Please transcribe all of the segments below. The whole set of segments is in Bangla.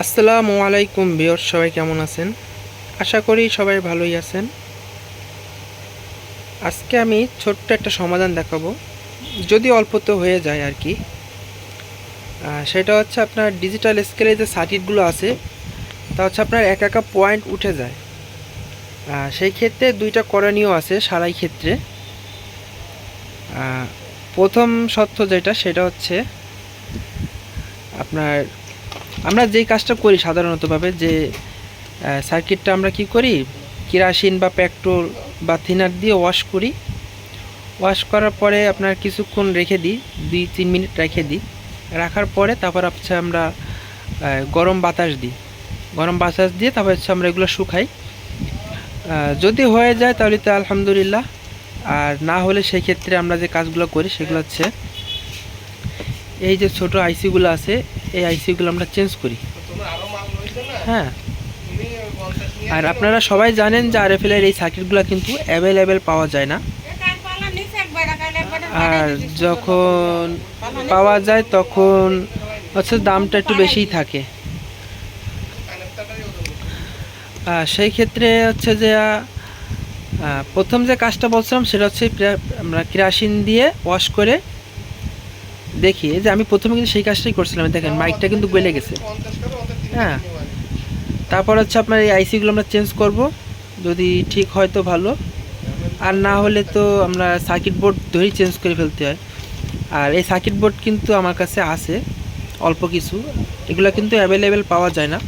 আসসালামু আলাইকুম বিয়র সবাই কেমন আছেন? আশা করি সবাই ভালোই আছেন। আজকে আমি ছোট্ট একটা সমাধান দেখাবো। যদি অল্প তো হয়ে যায় আর কি। সেটা হচ্ছে আপনার ডিজিটাল স্কেলে যে সার্কিটগুলো আছে, তা হচ্ছে আপনার এক একা পয়েন্ট উঠে যায়। সেই ক্ষেত্রে দুইটা করণীয় আছে সারাই ক্ষেত্রে। প্রথম সত্য যেটা, সেটা হচ্ছে আপনার আমরা যেই কাজটা করি সাধারণতভাবে যে সার্কিটটা আমরা কি করি? কেরাসিন বা পেট্রোল বা থিনার দিয়ে ওয়াশ করি। ওয়াশ করার পরে আপনার কিছুক্ষণ রেখে দিই, দুই তিন মিনিট রেখে দিই। রাখার পরে তারপর হচ্ছে আমরা গরম বাতাস দিই। গরম বাতাস দিয়ে তারপর হচ্ছে আমরা এগুলো শুকাই। যদি হয়ে যায় তাহলে তো আলহামদুলিল্লাহ। আর না হলে সেই ক্ষেত্রে আমরা যে কাজগুলো করি সেগুলো হচ্ছে, এই যে ছোট আইসিগুলো আছে এই আইসিগুলো আমরা চেঞ্জ করি। হ্যাঁ। আর আপনারা সবাই জানেন যে আরএফএল এর এই সার্কিটগুলো কিন্তু অ্যাভেলেবেল পাওয়া যায় না। আর যখন পাওয়া যায় তখন হচ্ছে দামটা একটু বেশিই থাকে। সেই ক্ষেত্রে হচ্ছে যে প্রথম যে কাজটা বলছিলাম সেটা হচ্ছে আমরা কেরাসিন দিয়ে ওয়াশ করে দেখি যে আমি প্রথমে কিন্তু সেই কাজটাই করছিলাম দেখেন মাইকটা কিন্তু গলে গেছে। হ্যাঁ। তারপর হচ্ছে আপনার এই আইসিগুলো আমরা চেঞ্জ করব, যদি ঠিক হয় তো ভালো। আর না হলে তো আমরা সার্কিট বোর্ড ধরেই চেঞ্জ করে ফেলতে হয়। আর এই সার্কিট বোর্ড কিন্তু আমার কাছে আছে, অল্প কিছু। এগুলো কিন্তু অ্যাভেলেবেল পাওয়া যায় না।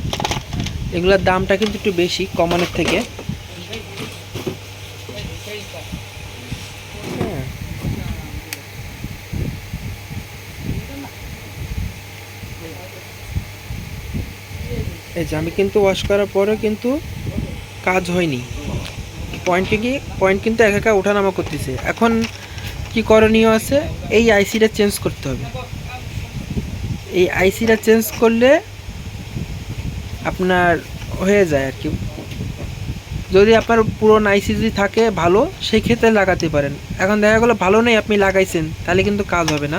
এগুলোর দামটা কিন্তু একটু বেশি, কমনের থেকে। এই যে আমি কিন্তু ওয়াশ করার পরেও কিন্তু কাজ হয়নি। পয়েন্টে কি পয়েন্ট কিন্তু একা একা ওঠানামা করতেছে। এখন কি করণীয় আছে? এই আইসিটা চেঞ্জ করতে হবে। এই আইসিটা চেঞ্জ করলে আপনার হয়ে যায় আর কি। যদি আপনার পুরনো আইসি যদি থাকে ভালো, সেই ক্ষেত্রে লাগাতে পারেন। এখন দেখা গেলো ভালো নেই, আপনি লাগাইছেন, তাহলে কিন্তু কাজ হবে না।